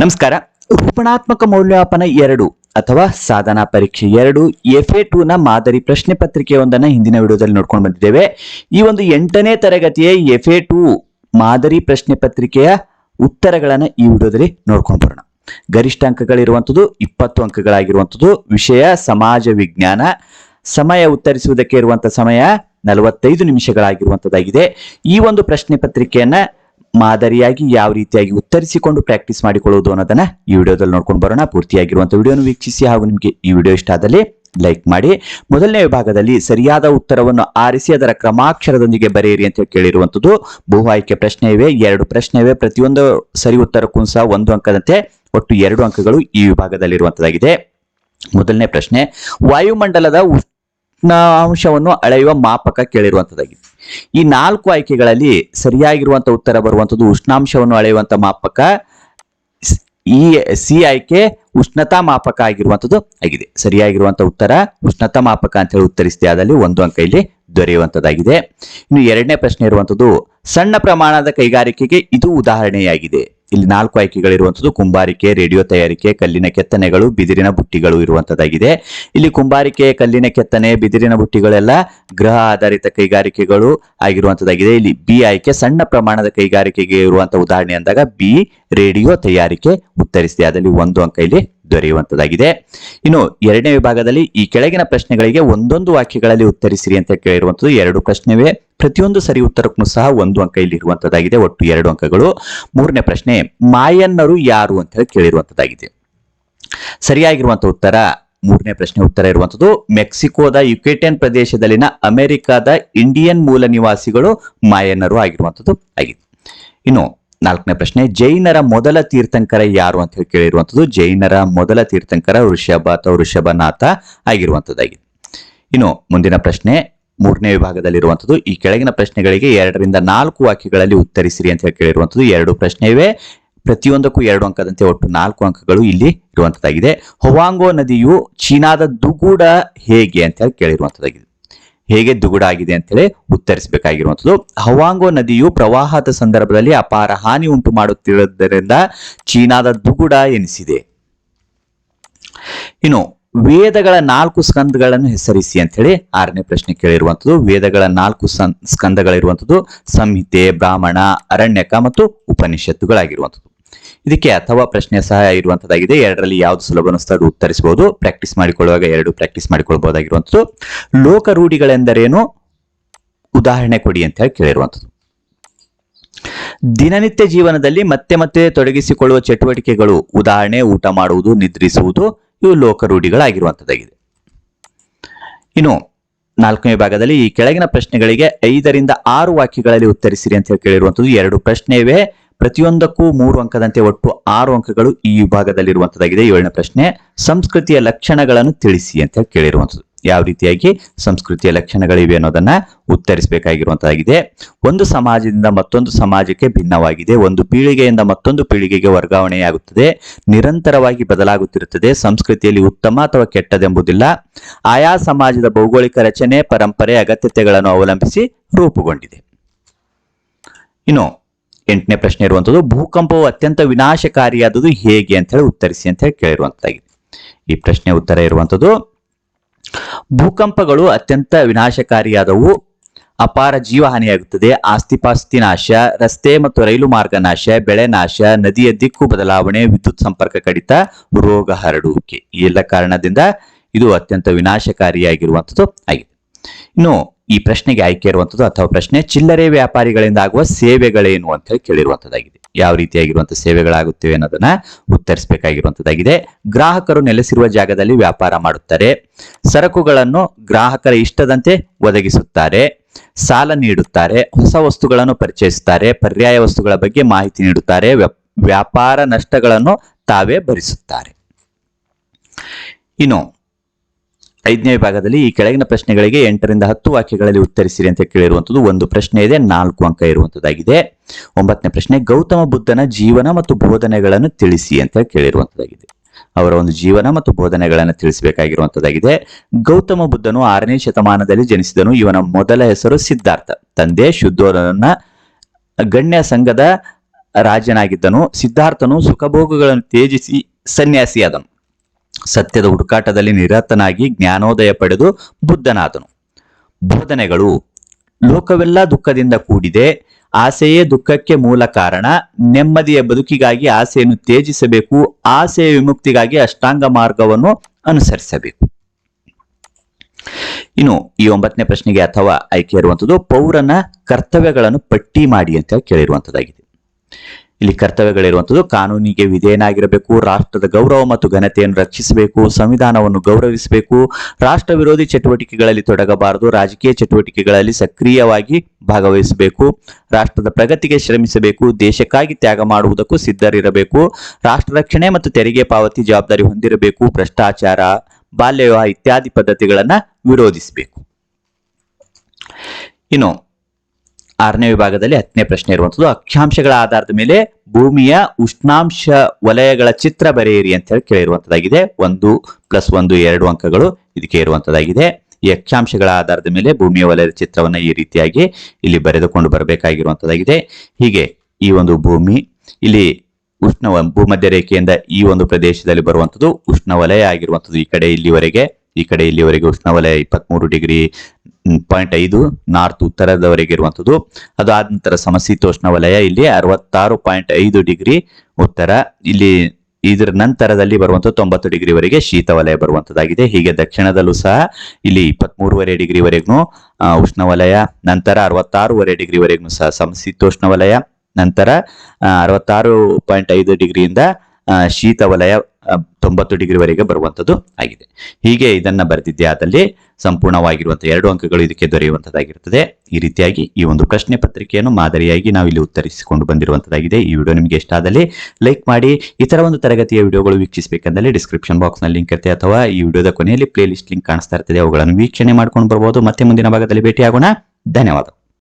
ನಮಸ್ಕಾರ. ರೂಪಣಾತ್ಮಕ ಮೌಲ್ಯಮಾಪನ ಎರಡು ಅಥವಾ ಸಾಧನಾ ಪರೀಕ್ಷೆ ಎರಡು, ಎಫ್ ಎ ಟೂ ನ ಮಾದರಿ ಪ್ರಶ್ನೆ ಪತ್ರಿಕೆಯೊಂದನ್ನು ಹಿಂದಿನ ವಿಡಿಯೋದಲ್ಲಿ ನೋಡ್ಕೊಂಡು ಬಂದಿದ್ದೇವೆ. ಈ ಒಂದು ಎಂಟನೇ ತರಗತಿಯ ಎಫ್ ಎ ಟೂ ಮಾದರಿ ಪ್ರಶ್ನೆ ಪತ್ರಿಕೆಯ ಉತ್ತರಗಳನ್ನು ಈ ವಿಡಿಯೋದಲ್ಲಿ ನೋಡ್ಕೊಂಡು ಬರೋಣ. ಗರಿಷ್ಠ ಅಂಕಗಳಿರುವಂಥದ್ದು ಇಪ್ಪತ್ತು ಅಂಕಗಳಾಗಿರುವಂಥದ್ದು ವಿಷಯ, ಸಮಾಜ, ವಿಜ್ಞಾನ, ಸಮಯ ಉತ್ತರಿಸುವುದಕ್ಕೆ ಇರುವಂಥ ಸಮಯ ನಲವತ್ತೈದು ನಿಮಿಷಗಳಾಗಿರುವಂತದ್ದಾಗಿದೆ. ಈ ಒಂದು ಪ್ರಶ್ನೆ ಪತ್ರಿಕೆಯನ್ನ ಮಾದರಿಯಾಗಿ ಯಾವ ರೀತಿಯಾಗಿ ಉತ್ತರಿಸಿಕೊಂಡು ಪ್ರಾಕ್ಟೀಸ್ ಮಾಡಿಕೊಳ್ಳುವುದು ಅನ್ನೋದನ್ನ ಈ ವಿಡಿಯೋದಲ್ಲಿ ನೋಡ್ಕೊಂಡು ಬರೋಣ. ಪೂರ್ತಿಯಾಗಿರುವಂಥ ವಿಡಿಯೋನ ವೀಕ್ಷಿಸಿ ಹಾಗೂ ನಿಮಗೆ ಈ ವಿಡಿಯೋ ಇಷ್ಟ ಆದಲ್ಲಿ ಲೈಕ್ ಮಾಡಿ. ಮೊದಲನೇ ವಿಭಾಗದಲ್ಲಿ ಸರಿಯಾದ ಉತ್ತರವನ್ನು ಆರಿಸಿ ಅದರ ಕ್ರಮಾಕ್ಷರದೊಂದಿಗೆ ಬರೆಯಿರಿ ಅಂತ ಕೇಳಿರುವಂತದ್ದು ಬಹು ಆಯ್ಕೆ ಪ್ರಶ್ನೆ ಇವೆ. ಎರಡು ಪ್ರಶ್ನೆ ಇವೆ. ಪ್ರತಿಯೊಂದು ಸರಿ ಉತ್ತರಕ್ಕೂ ಸಹ ಒಂದು ಅಂಕದಂತೆ ಒಟ್ಟು ಎರಡು ಅಂಕಗಳು ಈ ವಿಭಾಗದಲ್ಲಿರುವಂಥದ್ದಾಗಿದೆ ಮೊದಲನೇ ಪ್ರಶ್ನೆ, ವಾಯುಮಂಡಲದ ಉಷ್ಣಾಂಶವನ್ನು ಅಳೆಯುವ ಮಾಪಕ ಕೇಳಿರುವಂತದ್ದಾಗಿದೆ ಈ ನಾಲ್ಕು ಆಯ್ಕೆಗಳಲ್ಲಿ ಸರಿಯಾಗಿರುವಂತಹ ಉತ್ತರ ಬರುವಂತದ್ದು ಉಷ್ಣಾಂಶವನ್ನು ಅಳೆಯುವಂತ ಮಾಪಕ, ಈ ಸಿ ಆಯ್ಕೆ ಉಷ್ಣತಾ ಮಾಪಕ ಆಗಿರುವಂತದ್ದು ಆಗಿದೆ. ಸರಿಯಾಗಿರುವಂತ ಉತ್ತರ, ಉಷ್ಣತಾ ಮಾಪಕ ಅಂತ ಹೇಳಿ ಉತ್ತರಿಸಿದೆ. ಅದರಲ್ಲಿ ಒಂದು ಅಂಕ ಇಲ್ಲಿ ದೊರೆಯುವಂತದ್ದಾಗಿದೆ ಇನ್ನು ಎರಡನೇ ಪ್ರಶ್ನೆ ಇರುವಂತದ್ದು ಸಣ್ಣ ಪ್ರಮಾಣದ ಕೈಗಾರಿಕೆಗೆ ಇದು ಉದಾಹರಣೆಯಾಗಿದೆ. ಇಲ್ಲಿ ನಾಲ್ಕು ಆಯ್ಕೆಗಳಿರುವಂತದ್ದು ಕುಂಬಾರಿಕೆ, ರೇಡಿಯೋ ತಯಾರಿಕೆ, ಕಲ್ಲಿನ ಕೆತ್ತನೆಗಳು, ಬಿದಿರಿನ ಬುಟ್ಟಿಗಳು ಇರುವಂತದ್ದಾಗಿದೆ ಇಲ್ಲಿ ಕುಂಬಾರಿಕೆ, ಕಲ್ಲಿನ ಕೆತ್ತನೆ, ಬಿದಿರಿನ ಬುಟ್ಟಿಗಳೆಲ್ಲ ಗೃಹ ಆಧಾರಿತ ಕೈಗಾರಿಕೆಗಳು ಆಗಿರುವಂತದ್ದಾಗಿದೆ ಇಲ್ಲಿ ಬಿ ಆಯ್ಕೆ, ಸಣ್ಣ ಪ್ರಮಾಣದ ಕೈಗಾರಿಕೆಗೆ ಇರುವಂತಹ ಉದಾಹರಣೆ ಅಂದಾಗ ಬಿ, ರೇಡಿಯೋ ತಯಾರಿಕೆ ಉತ್ತರಿಸಿದೆ. ಅದರಲ್ಲಿ ಒಂದು ಅಂಕ ಇಲ್ಲಿ ದೊರೆಯುವಂತದ್ದಾಗಿದೆ ಇನ್ನು ಎರಡನೇ ವಿಭಾಗದಲ್ಲಿ ಈ ಕೆಳಗಿನ ಪ್ರಶ್ನೆಗಳಿಗೆ ಒಂದೊಂದು ವಾಕ್ಯಗಳಲ್ಲಿ ಉತ್ತರಿಸಿರಿ ಅಂತ ಕೇಳಿರುವಂತದ್ದು ಎರಡು ಪ್ರಶ್ನೆವೇ. ಪ್ರತಿಯೊಂದು ಸರಿ ಉತ್ತರಕ್ಕೂ ಸಹ ಒಂದು ಅಂಕ ಇಲ್ಲಿ ಇರುವಂತದ್ದಾಗಿದೆ ಒಟ್ಟು ಎರಡು ಅಂಕಗಳು. ಮೂರನೇ ಪ್ರಶ್ನೆ, ಮಾಯನ್ನರು ಯಾರು ಅಂತ ಹೇಳಿ ಕೇಳಿರುವಂತದ್ದಾಗಿದೆ ಸರಿಯಾಗಿರುವಂತಹ ಉತ್ತರ, ಮೂರನೇ ಪ್ರಶ್ನೆ ಉತ್ತರ ಇರುವಂತದ್ದು, ಮೆಕ್ಸಿಕೋದ ಯುಕೇಟಿಯನ್ ಪ್ರದೇಶದಲ್ಲಿನ ಅಮೆರಿಕದ ಇಂಡಿಯನ್ ಮೂಲ ನಿವಾಸಿಗಳು ಮಾಯನ್ನರು ಆಗಿರುವಂತದ್ದು ಆಗಿದೆ. ಇನ್ನು ನಾಲ್ಕನೇ ಪ್ರಶ್ನೆ, ಜೈನರ ಮೊದಲ ತೀರ್ಥಂಕರ ಯಾರು ಅಂತ ಹೇಳಿ ಕೇಳಿರುವಂಥದ್ದು ಜೈನರ ಮೊದಲ ತೀರ್ಥಂಕರ ಋಷಭ ಅಥವಾ ಋಷಭನಾಥ ಆಗಿರುವಂಥದ್ದಾಗಿದೆ ಇನ್ನು ಮುಂದಿನ ಪ್ರಶ್ನೆ, ಮೂರನೇ ವಿಭಾಗದಲ್ಲಿರುವಂಥದ್ದು, ಈ ಕೆಳಗಿನ ಪ್ರಶ್ನೆಗಳಿಗೆ ಎರಡರಿಂದ ನಾಲ್ಕು ವಾಕ್ಯಗಳಲ್ಲಿ ಉತ್ತರಿಸಿರಿ ಅಂತ ಹೇಳಿ ಕೇಳಿರುವಂಥದ್ದು ಎರಡು ಪ್ರಶ್ನೆ ಇವೆ ಪ್ರತಿಯೊಂದಕ್ಕೂ ಎರಡು ಅಂಕದಂತೆ ಒಟ್ಟು ನಾಲ್ಕು ಅಂಕಗಳು ಇಲ್ಲಿ ಇರುವಂತದ್ದಾಗಿದೆ ಹೊವಾಂಗೋ ನದಿಯು ಚೀನಾದ ದುಗೂಡ ಹೇಗೆ ಅಂತ ಹೇಳಿ ಕೇಳಿರುವಂತದ್ದಾಗಿದೆ ಹೇಗೆ ದುಗುಡಾಗಿದೆ ಅಂತ ಹೇಳಿ ಉತ್ತರಿಸಬೇಕಾಗಿರುವಂತದ್ದು ಹವಾಂಗೋ ನದಿಯು ಪ್ರವಾಹದ ಸಂದರ್ಭದಲ್ಲಿ ಅಪಾರ ಹಾನಿ ಉಂಟು ಮಾಡುತ್ತಿರುವುದರಿಂದ ಚೀನಾದ ದುಗುಡ ಎನಿಸಿದೆ. ಇನ್ನು ವೇದಗಳ ನಾಲ್ಕು ಸ್ಕಂದಗಳನ್ನು ಹೆಸರಿಸಿ ಅಂತ ಹೇಳಿ ಆರನೇ ಪ್ರಶ್ನೆ ಕೇಳಿರುವಂತದ್ದು ವೇದಗಳ ನಾಲ್ಕು ಸ್ಕಂದಗಳಿರುವಂಥದ್ದು ಸಂಹಿತೆ, ಬ್ರಾಹ್ಮಣ, ಅರಣ್ಯಕ ಮತ್ತು ಉಪನಿಷತ್ತುಗಳಾಗಿರುವಂತದ್ದು ಇದಕ್ಕೆ ಅಥವಾ ಪ್ರಶ್ನೆ ಸಹ ಇರುವಂತದ್ದಾಗಿದೆ. ಎರಡರಲ್ಲಿ ಯಾವ್ದು ಸುಲಭ ಅನಿಸ್ತೋ ಉತ್ತರಿಸಬಹುದು. ಪ್ರಾಕ್ಟೀಸ್ ಮಾಡಿಕೊಳ್ಳುವಾಗ ಎರಡು ಪ್ರಾಕ್ಟೀಸ್ ಮಾಡಿಕೊಳ್ಬಹುದಾಗಿರುವಂಥದ್ದು ಲೋಕ ರೂಢಿಗಳೆಂದರೇನು? ಉದಾಹರಣೆ ಕೊಡಿ ಅಂತ ಹೇಳಿ ಕೇಳಿರುವಂಥದ್ದು ದಿನನಿತ್ಯ ಜೀವನದಲ್ಲಿ ಮತ್ತೆ ಮತ್ತೆ ತೊಡಗಿಸಿಕೊಳ್ಳುವ ಚಟುವಟಿಕೆಗಳು, ಉದಾಹರಣೆ, ಊಟ ಮಾಡುವುದು, ನಿದ್ರಿಸುವುದು, ಇವು ಲೋಕ ರೂಢಿಗಳಾಗಿರುವಂಥದ್ದಾಗಿದೆ ಇನ್ನು ನಾಲ್ಕನೇ ಭಾಗದಲ್ಲಿ ಈ ಕೆಳಗಿನ ಪ್ರಶ್ನೆಗಳಿಗೆ ಐದರಿಂದ ಆರು ವಾಕ್ಯಗಳಲ್ಲಿ ಉತ್ತರಿಸಿರಿ ಅಂತ ಹೇಳಿ ಕೇಳಿರುವಂಥದ್ದು ಎರಡು ಪ್ರಶ್ನೆ ಇವೆ ಪ್ರತಿಯೊಂದಕ್ಕೂ ಮೂರು ಅಂಕದಂತೆ ಒಟ್ಟು ಆರು ಅಂಕಗಳು ಈ ವಿಭಾಗದಲ್ಲಿರುವಂತದ್ದಾಗಿದೆ. ಏಳನೇ ಪ್ರಶ್ನೆ, ಸಂಸ್ಕೃತಿಯ ಲಕ್ಷಣಗಳನ್ನು ತಿಳಿಸಿ ಅಂತ ಕೇಳಿರುವಂಥದ್ದು ಯಾವ ರೀತಿಯಾಗಿ ಸಂಸ್ಕೃತಿಯ ಲಕ್ಷಣಗಳಿವೆ ಅನ್ನೋದನ್ನ ಉತ್ತರಿಸಬೇಕಾಗಿರುವಂತದ್ದಾಗಿದೆ. ಒಂದು ಸಮಾಜದಿಂದ ಮತ್ತೊಂದು ಸಮಾಜಕ್ಕೆ ಭಿನ್ನವಾಗಿದೆ. ಒಂದು ಪೀಳಿಗೆಯಿಂದ ಮತ್ತೊಂದು ಪೀಳಿಗೆಗೆ ವರ್ಗಾವಣೆಯಾಗುತ್ತದೆ. ನಿರಂತರವಾಗಿ ಬದಲಾಗುತ್ತಿರುತ್ತದೆ. ಸಂಸ್ಕೃತಿಯಲ್ಲಿ ಉತ್ತಮ ಅಥವಾ ಕೆಟ್ಟದೆಂಬುದಿಲ್ಲ. ಆಯಾ ಸಮಾಜದ ಭೌಗೋಳಿಕ ರಚನೆ, ಪರಂಪರೆ, ಅಗತ್ಯತೆಗಳನ್ನು ಅವಲಂಬಿಸಿ ರೂಪುಗೊಂಡಿದೆ. ಇನ್ನು ಎಂಟನೇ ಪ್ರಶ್ನೆ ಇರುವಂತದ್ದು, ಭೂಕಂಪವು ಅತ್ಯಂತ ವಿನಾಶಕಾರಿಯಾದದ್ದು ಹೇಗೆ ಅಂತ ಹೇಳಿ ಉತ್ತರಿಸಿ ಅಂತ ಹೇಳಿ ಕೇಳಿರುವಂತದ್ದಾಗಿದೆ ಈ ಪ್ರಶ್ನೆ ಉತ್ತರ ಇರುವಂತದ್ದು, ಭೂಕಂಪಗಳು ಅತ್ಯಂತ ವಿನಾಶಕಾರಿಯಾದವು, ಅಪಾರ ಜೀವಹಾನಿಯಾಗುತ್ತದೆ, ಆಸ್ತಿಪಾಸ್ತಿ ನಾಶ, ರಸ್ತೆ ಮತ್ತು ರೈಲು ಮಾರ್ಗ ನಾಶ, ಬೆಳೆ ನಾಶ, ನದಿಯ ದಿಕ್ಕು ಬದಲಾವಣೆ, ವಿದ್ಯುತ್ ಸಂಪರ್ಕ ಕಡಿತ, ರೋಗ ಹರಡುವಿಕೆ. ಎಲ್ಲ ಕಾರಣದಿಂದ ಇದು ಅತ್ಯಂತ ವಿನಾಶಕಾರಿಯಾಗಿರುವಂಥದ್ದು ಆಗಿದೆ. ಇನ್ನು ಈ ಪ್ರಶ್ನೆಗೆ ಆಯ್ಕೆ ಇರುವಂತದ್ದು ಅಥವಾ ಪ್ರಶ್ನೆ, ಚಿಲ್ಲರೆ ವ್ಯಾಪಾರಿಗಳಿಂದ ಆಗುವ ಸೇವೆಗಳೇನು ಅಂತ ಹೇಳಿ ಕೇಳಿರುವಂತದ್ದಾಗಿದೆ. ಯಾವ ರೀತಿಯಾಗಿರುವಂತಹ ಸೇವೆಗಳಾಗುತ್ತಿವೆ ಅನ್ನೋದನ್ನ ಉತ್ತರಿಸಬೇಕಾಗಿರುವಂತದ್ದಾಗಿದೆ. ಗ್ರಾಹಕರು ನೆಲೆಸಿರುವ ಜಾಗದಲ್ಲಿ ವ್ಯಾಪಾರ ಮಾಡುತ್ತಾರೆ. ಸರಕುಗಳನ್ನು ಗ್ರಾಹಕರ ಇಷ್ಟದಂತೆ ಒದಗಿಸುತ್ತಾರೆ. ಸಾಲ ನೀಡುತ್ತಾರೆ. ಹೊಸ ವಸ್ತುಗಳನ್ನು ಪರಿಚಯಿಸುತ್ತಾರೆ. ಪರ್ಯಾಯ ವಸ್ತುಗಳ ಬಗ್ಗೆ ಮಾಹಿತಿ ನೀಡುತ್ತಾರೆ. ವ್ಯಾಪ್- ವ್ಯಾಪಾರ ನಷ್ಟಗಳನ್ನು ತಾವೇ ಭರಿಸುತ್ತಾರೆ. ಇನ್ನು ಐದನೇ ವಿಭಾಗದಲ್ಲಿ ಈ ಕೆಳಗಿನ ಪ್ರಶ್ನೆಗಳಿಗೆ ಎಂಟರಿಂದ ಹತ್ತು ವಾಕ್ಯಗಳಲ್ಲಿ ಉತ್ತರಿಸಿರಿ ಅಂತ ಕೇಳಿರುವಂತದ್ದು ಒಂದು ಪ್ರಶ್ನೆ ಇದೆ, ನಾಲ್ಕು ಅಂಕ ಇರುವಂತದ್ದಾಗಿದೆ ಒಂಬತ್ತನೇ ಪ್ರಶ್ನೆ, ಗೌತಮ ಬುದ್ಧನ ಜೀವನ ಮತ್ತು ಬೋಧನೆಗಳನ್ನು ತಿಳಿಸಿ ಅಂತ ಕೇಳಿರುವಂತದ್ದಾಗಿದೆ ಅವರ ಒಂದು ಜೀವನ ಮತ್ತು ಬೋಧನೆಗಳನ್ನು ತಿಳಿಸಬೇಕಾಗಿರುವಂತದ್ದಾಗಿದೆ ಗೌತಮ ಬುದ್ಧನು ಆರನೇ ಶತಮಾನದಲ್ಲಿ ಜನಿಸಿದನು. ಇವನ ಮೊದಲ ಹೆಸರು ಸಿದ್ಧಾರ್ಥ. ತಂದೆ ಶುದ್ಧೋಧನ ಗಣ್ಯ ಸಂಘದ ರಾಜನಾಗಿದ್ದನು. ಸಿದ್ಧಾರ್ಥನು ಸುಖಭೋಗಗಳನ್ನು ತ್ಯಜಿಸಿ ಸನ್ಯಾಸಿಯಾದನು. ಸತ್ಯದ ಹುಡುಕಾಟದಲ್ಲಿ ನಿರತನಾಗಿ ಜ್ಞಾನೋದಯ ಪಡೆದು ಬುದ್ಧನಾದನು. ಬೋಧನೆಗಳು, ಲೋಕವೆಲ್ಲ ದುಃಖದಿಂದ ಕೂಡಿದೆ, ಆಸೆಯೇ ದುಃಖಕ್ಕೆ ಮೂಲ ಕಾರಣ, ನೆಮ್ಮದಿಯ ಬದುಕಿಗಾಗಿ ಆಸೆಯನ್ನು ತ್ಯಜಿಸಬೇಕು, ಆಸೆಯ ವಿಮುಕ್ತಿಗಾಗಿ ಅಷ್ಟಾಂಗ ಮಾರ್ಗವನ್ನು ಅನುಸರಿಸಬೇಕು. ಇನ್ನು ಈ ಒಂಬತ್ತನೇ ಪ್ರಶ್ನೆಗೆ ಅಥವಾ ಆಯ್ಕೆ ಇರುವಂತದ್ದು, ಪೌರನ ಕರ್ತವ್ಯಗಳನ್ನು ಪಟ್ಟಿ ಮಾಡಿ ಅಂತ ಕೇಳಿರುವಂತದ್ದಾಗಿದೆ. ಇಲ್ಲಿ ಕರ್ತವ್ಯಗಳಿರುವಂಥದ್ದು ಕಾನೂನಿಗೆ ವಿಧೇಯನಾಗಿರಬೇಕು, ರಾಷ್ಟ್ರದ ಗೌರವ ಮತ್ತು ಘನತೆಯನ್ನು ರಕ್ಷಿಸಬೇಕು, ಸಂವಿಧಾನವನ್ನು ಗೌರವಿಸಬೇಕು. ರಾಷ್ಟ್ರ ವಿರೋಧಿ ಚಟುವಟಿಕೆಗಳಲ್ಲಿ ತೊಡಗಬಾರದು, ರಾಜಕೀಯ ಚಟುವಟಿಕೆಗಳಲ್ಲಿ ಸಕ್ರಿಯವಾಗಿ ಭಾಗವಹಿಸಬೇಕು. ರಾಷ್ಟ್ರದ ಪ್ರಗತಿಗೆ ಶ್ರಮಿಸಬೇಕು, ದೇಶಕ್ಕಾಗಿ ತ್ಯಾಗ ಮಾಡುವುದಕ್ಕೂ ಸಿದ್ಧರಿರಬೇಕು. ರಾಷ್ಟ್ರ ರಕ್ಷಣೆ ಮತ್ತು ತೆರಿಗೆ ಪಾವತಿ ಜವಾಬ್ದಾರಿ ಹೊಂದಿರಬೇಕು, ಭ್ರಷ್ಟಾಚಾರ ಬಾಲ್ಯ ವಿವಾಹ ಇತ್ಯಾದಿ ಪದ್ಧತಿಗಳನ್ನು ವಿರೋಧಿಸಬೇಕು. ಇನ್ನು ಆರನೇ ವಿಭಾಗದಲ್ಲಿ ಹತ್ತನೇ ಪ್ರಶ್ನೆ ಇರುವಂತದ್ದು. ಅಕ್ಷಾಂಶಗಳ ಆಧಾರದ ಮೇಲೆ ಭೂಮಿಯ ಉಷ್ಣಾಂಶ ವಲಯಗಳ ಚಿತ್ರ ಬರೆಯಿರಿ ಅಂತ ಹೇಳಿ ಕೇಳಿರುವಂತದ್ದಾಗಿದೆ. ಒಂದು ಪ್ಲಸ್ ಒಂದು ಎರಡು ಅಂಕಗಳು ಇದಕ್ಕೆ ಇರುವಂತದ್ದಾಗಿದೆ. ಈ ಅಕ್ಷಾಂಶಗಳ ಆಧಾರದ ಮೇಲೆ ಭೂಮಿಯ ವಲಯದ ಚಿತ್ರವನ್ನ ಈ ರೀತಿಯಾಗಿ ಇಲ್ಲಿ ಬರೆದುಕೊಂಡು ಬರಬೇಕಾಗಿರುವಂತದ್ದಾಗಿದೆ. ಹೀಗೆ ಈ ಒಂದು ಭೂಮಿ, ಇಲ್ಲಿ ಉಷ್ಣ ಭೂಮಧ್ಯ ರೇಖೆಯಿಂದ ಈ ಒಂದು ಪ್ರದೇಶದಲ್ಲಿ ಬರುವಂತದ್ದು ಉಷ್ಣವಲಯ ಆಗಿರುವಂತದ್ದು ಈ ಕಡೆ ಇಲ್ಲಿವರೆಗೆ, ಈ ಕಡೆ ಇಲ್ಲಿವರೆಗೆ ಉಷ್ಣವಲಯ ಇಪ್ಪತ್ಮೂರು ಡಿಗ್ರಿ ಪಾಯಿಂಟ್ ಐದು, ನಾರ್ತ್ ಉತ್ತರದವರೆಗೆ ಇರುವಂತದ್ದು ಅದು ಆದ ನಂತರ ಸಮಶೀತೋಷ್ಣ ವಲಯ ಇಲ್ಲಿ ಅರವತ್ತಾರು ಪಾಯಿಂಟ್ ಐದು ಡಿಗ್ರಿ ಉತ್ತರ. ಇಲ್ಲಿ ಇದರ ನಂತರದಲ್ಲಿ ಬರುವಂತಹ ತೊಂಬತ್ತು ಡಿಗ್ರಿವರೆಗೆ ಶೀತ ವಲಯ ಬರುವಂತದ್ದಾಗಿದೆ ಹೀಗೆ ದಕ್ಷಿಣದಲ್ಲೂ ಸಹ ಇಲ್ಲಿ ಇಪ್ಪತ್ಮೂರುವರೆ ಡಿಗ್ರಿವರೆಗೂ ಉಷ್ಣವಲಯ, ನಂತರ ಅರವತ್ತಾರೂವರೆ ಡಿಗ್ರಿವರೆಗೂ ಸಹ ಸಮಶೀತೋಷ್ಣ ವಲಯ ನಂತರ ಅರವತ್ತಾರು ಪಾಯಿಂಟ್ ಐದು ಡಿಗ್ರಿಯಿಂದ ಶೀತ ವಲಯ ತೊಂಬತ್ತು ಡಿಗ್ರಿವರೆಗೆ ಬರುವಂಥದ್ದು ಆಗಿದೆ. ಹೀಗೆ ಇದನ್ನ ಬರೆದಿದ್ದೆ. ಆದಲ್ಲಿ ಸಂಪೂರ್ಣವಾಗಿರುವಂತಹ ಎರಡು ಅಂಕಗಳು ಇದಕ್ಕೆ ದೊರೆಯುವಂಥದ್ದಾಗಿರುತ್ತದೆ. ಈ ರೀತಿಯಾಗಿ ಈ ಒಂದು ಪ್ರಶ್ನೆ ಪತ್ರಿಕೆಯನ್ನು ಮಾದರಿಯಾಗಿ ನಾವು ಇಲ್ಲಿ ಉತ್ತರಿಸಿಕೊಂಡು ಬಂದಿರುವಂತದ್ದಾಗಿದೆ ಈ ವಿಡಿಯೋ ನಿಮಗೆ ಇಷ್ಟ ಆದಲ್ಲಿ ಲೈಕ್ ಮಾಡಿ. ಇತರ ಒಂದು ತರಗತಿಯ ವಿಡಿಯೋಗಳು ವೀಕ್ಷಿಸಬೇಕಂದಲ್ಲಿ ಡಿಸ್ಕ್ರಿಪ್ಷನ್ ಬಾಕ್ಸ್ನಲ್ಲಿ ಲಿಂಕ್ ಇರುತ್ತೆ ಅಥವಾ ಈ ವಿಡಿಯೋದ ಕೊನೆಯಲ್ಲಿ ಪ್ಲೇ ಲಿಸ್ಟ್ ಲಿಂಕ್ ಕಾಣಿಸ್ತಾ ಇರ್ತದೆ. ಅವುಗಳನ್ನು ವೀಕ್ಷಣೆ ಮಾಡ್ಕೊಂಡು ಬರ್ಬೋದು. ಮತ್ತೆ ಮುಂದಿನ ಭಾಗದಲ್ಲಿ ಭೇಟಿಯಾಗೋಣ. ಧನ್ಯವಾದ.